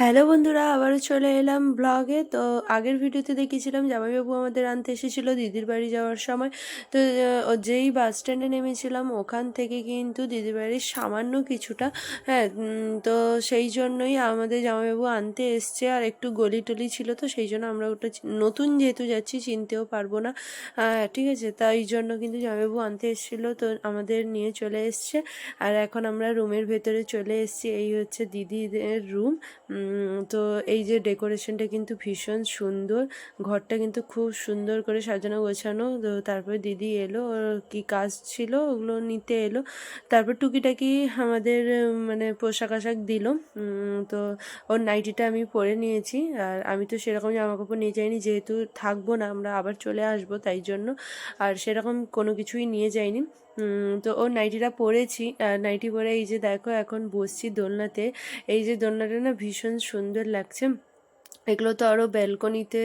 Hello বন্ধুরা, আবারও চলে এলাম ব্লগে তো আগের ভিডিওতে দেখিয়েছিলাম, জামাইবাবু আমাদের আনতে এসেছিল দিদির বাড়ি যাওয়ার সময়। তো যেই বাস স্ট্যান্ডে নেমেছিলাম, ওখান থেকে কিন্তু দিদির বাড়ির সামান্য কিছুটা হ্যাঁ তো সেই জন্যই আমাদের জামাইবাবু আনতে এসছে আর একটু গলি টলি ছিল, তো সেই জন্য আমরা ওটা নতুন যেহেতু যাচ্ছি, চিনতেও পারব না। ঠিক আছে, তাই জন্য কিন্তু জামাইবাবু আনতে এসেছিল, তো আমাদের নিয়ে চলে এসছে। আর এখন আমরা রুমের ভেতরে চলে এসেছি, এই হচ্ছে দিদিদের রুম তো এই যে ডেকোরেশনটা কিন্তু ভীষণ সুন্দর। ঘরটা কিন্তু খুব সুন্দর করে সাজানো, গোছানো। তো তারপরে দিদি এলো, ওর কি কাজ ছিল ওগুলো নিতে এলো। তারপর টুকিটাকি আমাদের মানে পোশাক আশাক দিল। তো ওর নাইটিটা আমি পরে নিয়েছি। আর আমি তো সেরকম জামা কাপড় নিয়ে যাইনি, যেহেতু থাকব না, আমরা আবার চলে আসব তাই জন্য। আর সেরকম কোনো কিছুই নিয়ে যাইনি। তো ও নাইটিটা পরেছি। নাইটি পরে এই যে দেখো, এখন বসছি দোলনাতে। এই যে দোলনাটা না ভীষণ সুন্দর লাগছে। এগুলো তো আরও ব্যালকনিতে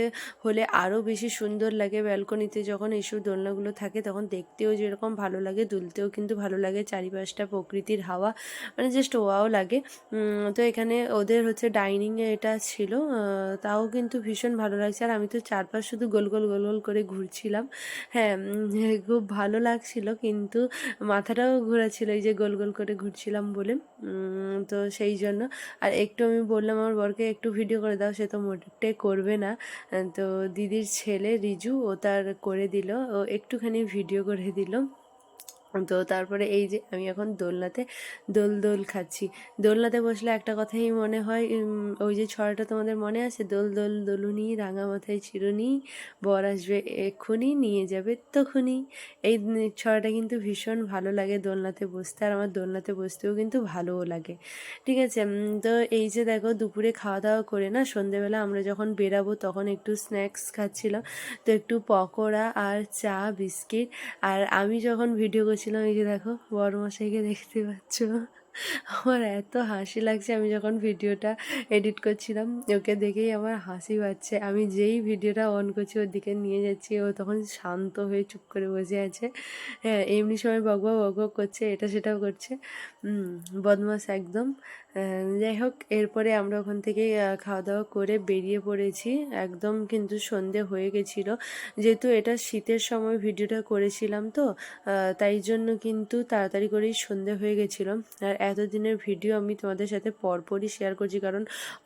হলে আরও বেশি সুন্দর লাগে। ব্যালকনিতে যখন এইসব দোলনাগুলো থাকে তখন দেখতেও যেরকম ভালো লাগে, দুলতেও কিন্তু ভালো লাগে। চারিপাশটা প্রকৃতির হাওয়া মানে জাস্ট ওয়াও লাগে। তো এখানে ওদের হচ্ছে ডাইনিংয়ে এটা ছিল। তাও কিন্তু ভীষণ ভালো লাগছে। আর আমি তো চারপাশ শুধু গোল গোল গোল গোল করে ঘুরছিলাম। হ্যাঁ খুব ভালো লাগছিল। কিন্তু মাথাটাও ঘোরাচ্ছিল এই যে গোল গোল করে ঘুরছিলাম বলে। তো সেই জন্য। আর একটু আমি বললাম, আমার বরকে একটু ভিডিও করে দাও, সে তো মোটেই করবে না। তো দিদির ছেলে রিজু, ও তার করে দিল। ও একটুখানি ভিডিও করে দিল। তো তারপরে এই যে আমি এখন দোলনাতে দোল দোল খাচ্ছি। দোলনাতে বসলে একটা কথাই মনে হয় ওই যে ছড়াটা তোমাদের মনে আছে? দোল দোল দোলুনি, রাঙা মাথায় চিরুনি, বর আসবে এক্ষুনি, নিয়ে যাবে তখনই এই ছড়াটা কিন্তু ভীষণ ভালো লাগে দোলনাতে বসতে, আর আমার দোলনাতে বসতেও কিন্তু ভালোও লাগে। ঠিক আছে তো এই যে দেখো দুপুরে খাওয়া দাওয়া করে না, সন্ধেবেলা আমরা যখন বেরাবো তখন একটু স্ন্যাক্স খাচ্ছিলাম। তো একটু পকোড়া আর চা, বিস্কিট। আর আমি যখন ভিডিও করছিলাম এই যে দেখো বড় মশাইকে দেখতে পাচ্ছ? আমার এত হাসি লাগছে, আমি যখন ভিডিওটা এডিট করছিলাম, ওকে দেখেই আমার হাসি পাচ্ছে। আমি যেই ভিডিওটা অন করছি, ওর দিকে নিয়ে যাচ্ছি, ও তখন শান্ত হয়ে চুপ করে বসে আছে। হ্যাঁ এমনি সময় বকবক বকবক করছে, এটা সেটাও করছে। বদমাস একদম। যাই হোক, এরপরে আমরা ওখান থেকে খাওয়া দাওয়া করে বেরিয়ে পড়েছি। একদম কিন্তু সন্ধে হয়ে গেছিল। যেহেতু এটা শীতের সময় ভিডিওটা করেছিলাম তো তাই জন্য কিন্তু তাড়াতাড়ি করেই সন্ধে হয়ে গেছিল। আর এতদিনের ভিডিও আমি তোমাদের সাথে পরপরই শেয়ার করছি, কারণ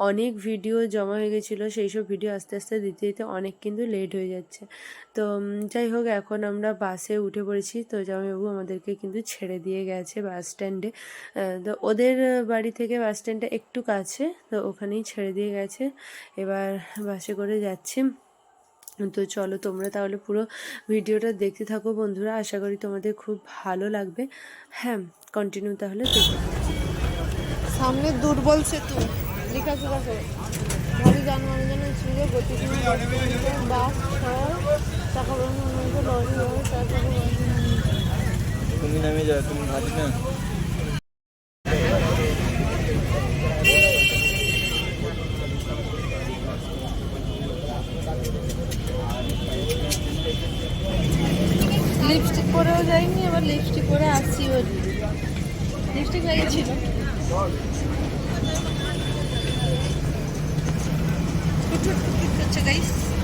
অনেক ভিডিও জমা হয়ে গেছিল, সেই সব ভিডিও আস্তে আস্তে দিতে দিতে অনেক কিন্তু লেট হয়ে যাচ্ছে। তো যাই হোক, এখন আমরা বাসে উঠে পড়েছি। তো জামাইবাবু আমাদেরকে কিন্তু ছেড়ে দিয়ে গেছে বাস স্ট্যান্ডে তো ওদের বাড়ি থেকে বাস স্ট্যান্ডটা একটু কাছে তো ওখানেই ছেড়ে দিয়ে গেছে। এবার বাসে করে যাচ্ছি। তো চলো তোমরা তাহলে পুরো ভিডিওটা দেখতে থাকো বন্ধুরা। আশা করি তোমাদের খুব ভালো লাগবে। হ্যাঁ কন্টিনিউ তাহলে দেখতে সামনে দুর্বল সেতু। লেখা ভারী যানবাহনের জন্য ছিল বাস চাকা লরি তারপরে তুমি নামে যাও তুমি ভাবি না লিপস্টিক পরেও যাইনি এবার লিপস্টিক পরে আসছি ওর লিপস্টিক লেগেছিল করছে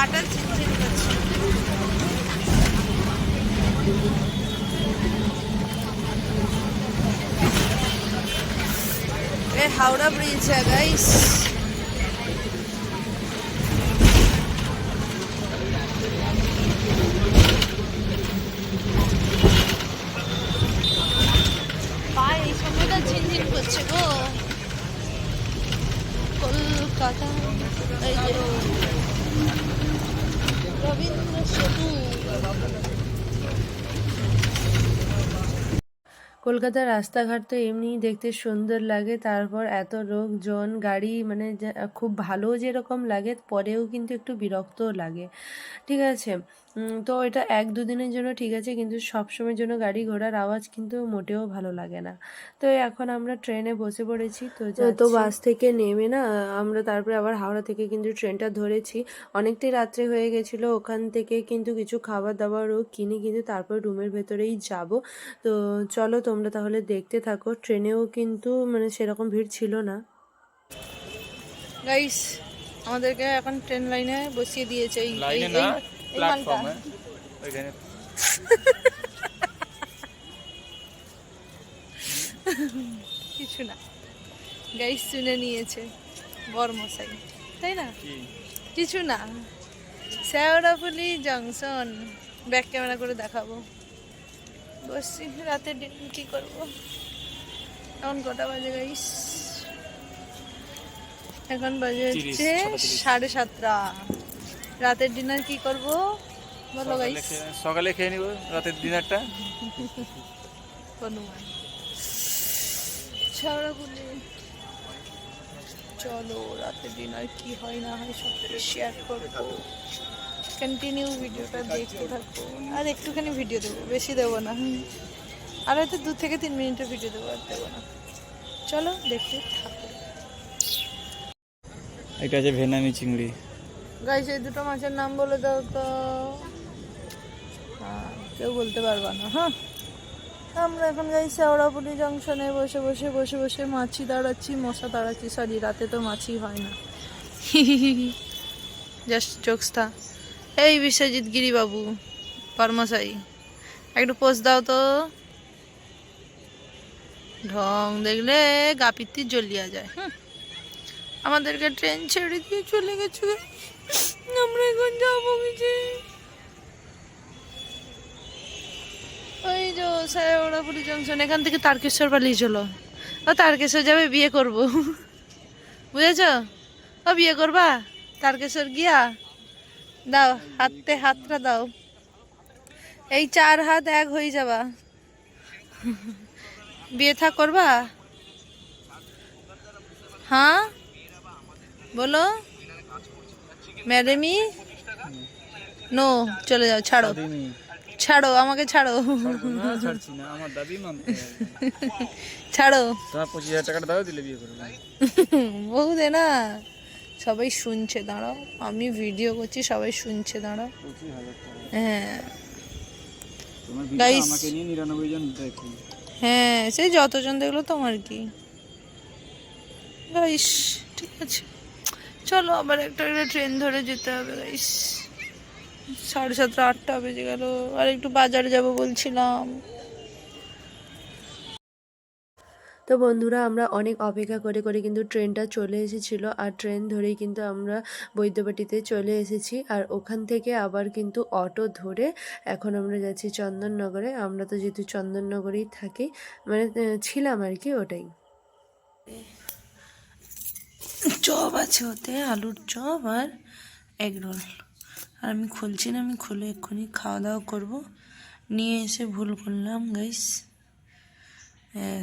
পাটা ঝিনঝিন করছে এ হাওড়া ব্রিজ है गाइस পায়ে এই সময়টা ঝিনঝিন করছে গো কলকাতা এই যে কলকাতার রাস্তাঘাট তো এমনিই দেখতে সুন্দর লাগে, তারপর এত লোকজন, গাড়ি মানে খুব ভালো যেরকম লাগে, পরেও কিন্তু একটু বিরক্তও লাগে। ঠিক আছে তো এটা এক দুদিনের জন্য ঠিক আছে কিন্তু সবসময়ের জন্য গাড়ি ঘোড়ার আওয়াজ কিন্তু মোটেও ভালো লাগে না। তো এখন আমরা ট্রেনে বসে পড়েছি তো তো বাস থেকে নেমে না আমরা তারপরে আবার হাওড়া থেকে কিন্তু ট্রেনটা ধরেছি। অনেকটাই রাত্রে হয়ে গেছিল ওখান থেকে কিন্তু কিছু খাবার দাবারও কিনে কিন্তু তারপর রুমের ভেতরেই যাব। তো চলো তোমরা তাহলে দেখতে থাকো ট্রেনেও কিন্তু মানে সেরকম ভিড় ছিল না। গাইস আমাদেরকে এখন ট্রেন লাইনে বসিয়ে দিয়েছে এই প্ল্যাটফর্মে ওইখানে। কিছু না। গাইস শুনে নিয়েছে। বরমশাই। তাই না? কিছু না। শেওড়াফুলি জংশন। ব্যাক ক্যামেরা করে দেখাবো। বসছি রাতের দিন কি করব? এখন কটা বাজে গাইস এখন বাজে হচ্ছে সাড়ে সাতটা। রাতের ডিনার কি করব? বলো সকালে গাইস খেয়ে- সকালে খেয়ে নিব রাতের ডিনারটা হনুমান। শেওড়াফুলি চলো রাতের ডিনার কি হয় না হয় সব শেয়ার করব। কন্টিনিউ ভিডিওটা দেখতে থাকব আর একটুখানি ভিডিও দেবো বেশি দেবো না। আর হয়তো দু থেকে তিন মিনিটের ভিডিও দেবো আর দেবো না। চলো দেখতে থাকো। এটা আছে ভেনামি চিংড়ি। গাইস এই দুটো মাছের নাম বলে দাও তো। হ্যাঁ, কেউ বলতে পারবা না হ্যাঁ। আমরা এখন গাই শেওড়াপুলি জংশনে বসে বসে বসে বসে মাছি দাঁড়াচ্ছি মশা দাঁড়াচ্ছি। সরি রাতে তো মাছি হয় না। জাস্ট জোকসটা এই বিশ্বজিৎ গিরি বাবু কর্মচাই একটু পোস্ট দাও তো। ঢং দেখলে গাপিত্তি জ্বলিয়া যায়। আমাদেরকে ট্রেন ছেড়ে দিয়ে চলে গেছে আমরা এখন যাব কিছু ওই যে সায়রাপুরি জংশন, এখান থেকে তারকেশ্বর পালিয়ে চলো। ও তারকেশ্বর যাবে, বিয়ে করব। বুঝেছ? ও বিয়ে করবা? তারকেশ্বর গিয়া? দাও, হাতে হাতটা দাও। এই চার হাত এক হয়ে যাবা। বিয়ে থা করবা? হ্যাঁ? বলো। ম্যাডামি নো চলে যাও ছাড়ো। ছাড়ো আমাকে ছাড়ো। ছাড়ো। পঁচিশ হাজার টাকাটা দাও দিলে বিয়ে করব। বহু দে না সবাই শুনছে দাঁড়াও আমি ভিডিও করছি সবাই শুনছে দাঁড়াও। হ্যাঁ। হ্যাঁ সেই যতজন দেখল তোমার কি? গাইস ঠিক আছে। চলো, আবার একটা একটা ট্রেন ধরে যেতে হবে। সাড়ে সাতটা, আটটা বেজে গেল। আর একটু বাজারে যাব বলছিলাম। তো বন্ধুরা, আমরা অনেক অপেক্ষা করে করে কিন্তু ট্রেনটা চলে এসেছিল। আর ট্রেন ধরেই কিন্তু আমরা বৈদ্যবাটিতে চলে এসেছি। আর ওখান থেকে আবার কিন্তু অটো ধরে এখন আমরা যাচ্ছি চন্দননগরে। আমরা তো যেহেতু চন্দননগরেই থাকি মানে ছিলাম আর কি ওটাই। চপ আছে ওতে, আলুর চপ আর এগ রোল আর আমি খুলছি না, আমি খুলে এক্ষুনি খাওয়া দাওয়া করব। নিয়ে এসে ভুল করলাম গাইস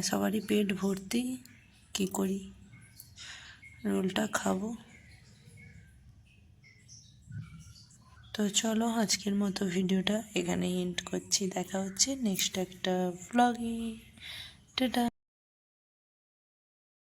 সবারই পেট ভর্তি, কি করি? রোলটা খাব। তো চলো, আজকের মতো ভিডিওটা এখানে এন্ড করছি। দেখা হচ্ছে নেক্সট একটা ব্লগে টাটা।